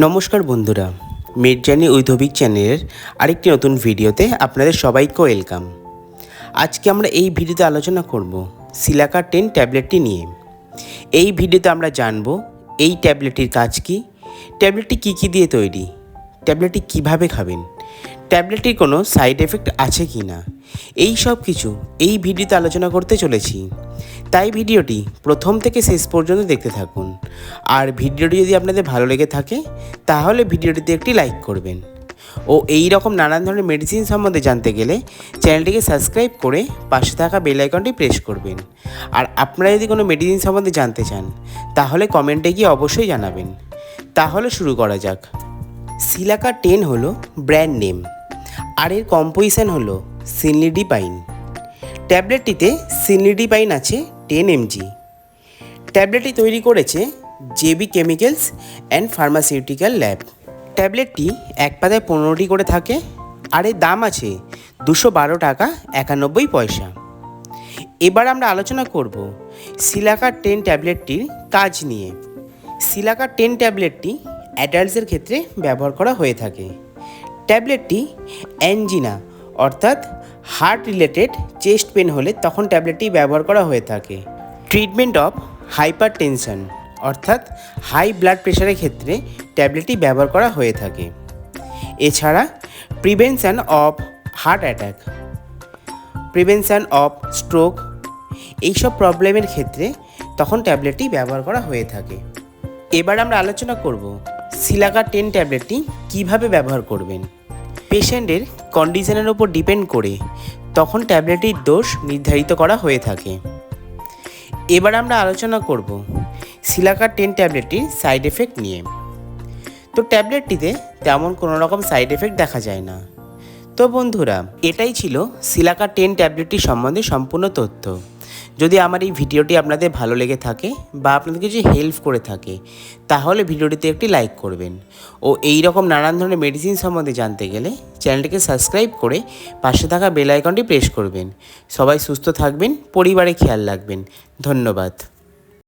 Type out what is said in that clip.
নমস্কার বন্ধুরা, মির্জানি ঐধবিক চ্যানেলের আরেকটি নতুন ভিডিওতে আপনাদের সবাইকে ওয়েলকাম। আজকে আমরা এই ভিডিওতে আলোচনা করব সিলাকা টেন ট্যাবলেটটি নিয়ে। এই ভিডিওতে আমরা জানব এই ট্যাবলেটটির কাজ কি, ট্যাবলেটটি কী কী দিয়ে তৈরি, ট্যাবলেটটি কীভাবে খাবেন, ট্যাবলেটটির কোনো সাইড এফেক্ট আছে কি না এই সব কিছু এই ভিডিওতে আলোচনা করতে চলেছি। তাই ভিডিওটি প্রথম থেকে শেষ পর্যন্ত দেখতে থাকুন। আর ভিডিওটি যদি আপনাদের ভালো লেগে থাকে, তাহলে ভিডিওটিতে একটি লাইক করবেন। ও এই রকম নানান ধরনের মেডিসিন সম্বন্ধে জানতে গেলে চ্যানেলটিকে সাবস্ক্রাইব করে পাশে থাকা বেল আইকনটি প্রেস করবেন। আর আপনারা যদি কোনো মেডিসিন সম্বন্ধে জানতে চান, তাহলে কমেন্টে গিয়ে অবশ্যই জানাবেন। তাহলে শুরু করা যাক। সিলাকা টেন হলো ব্র্যান্ড নেম আর এর কম্পোজিশন হলো সিনলিডিপাইন ট্যাবলেটটিতে সিনলিডিপাইন আছে টেন এমজি। ট্যাবলেটটি তৈরি করেছে J B chemicals and pharmaceutical lab. ট্যাবলেটটি এক পাতায় পনেরোটি করে থাকে, আর এর দাম আছে দুশো বারো টাকা একানব্বই পয়সা। এবার আমরা আলোচনা করব সিলাকার টেন ট্যাবলেটটির কাজ নিয়ে। সিলাকার টেন ট্যাবলেটটি অ্যাডাল্টসের ক্ষেত্রে ব্যবহার করা হয়ে থাকে। ট্যাবলেটটি অ্যাঞ্জিনা অর্থাৎ হার্ট রিলেটেড চেস্ট পেন হলে তখন ট্যাবলেটটি ব্যবহার করা হয়ে থাকে। ট্রিটমেন্ট অফ হাইপার টেনশন অর্থাৎ হাই ব্লাড প্রেশারের ক্ষেত্রে ট্যাবলেটটি ব্যবহার করা হয়ে থাকে। এছাড়া prevention of heart attack prevention of stroke এইসব প্রবলেমের ক্ষেত্রে তখন ট্যাবলেটটি ব্যবহার করা হয়ে থাকে। এবার আমরা আলোচনা করব সিলাকা টেন ট্যাবলেটটি কীভাবে ব্যবহার করবেন। পেশেন্টের কন্ডিশনের ওপর ডিপেন্ড করে তখন ট্যাবলেটটির দোষ নির্ধারিত করা হয়ে থাকে। এবার আমরা আলোচনা করব সিলাকা টেন ট্যাবলেটটির সাইড এফেক্ট নিয়ে। তো ট্যাবলেটটিতে তেমন কোনো রকম সাইড এফেক্ট দেখা যায় না। তো বন্ধুরা, এটাই ছিল সিলাকা টেন ট্যাবলেটটি সম্বন্ধে সম্পূর্ণ তথ্য। যদি আমার এই ভিডিওটি আপনাদের ভালো লেগে থাকে বা আপনাদের কিছু হেল্প করে থাকে, তাহলে ভিডিওটিতে একটি লাইক করবেন। ও এই রকম নানান ধরনের মেডিসিন সম্বন্ধে জানতে গেলে চ্যানেলটিকে সাবস্ক্রাইব করে পাশে থাকা বেল আইকনটি প্রেস করবেন। সবাই সুস্থ থাকবেন, পরিবারে খেয়াল রাখবেন। ধন্যবাদ।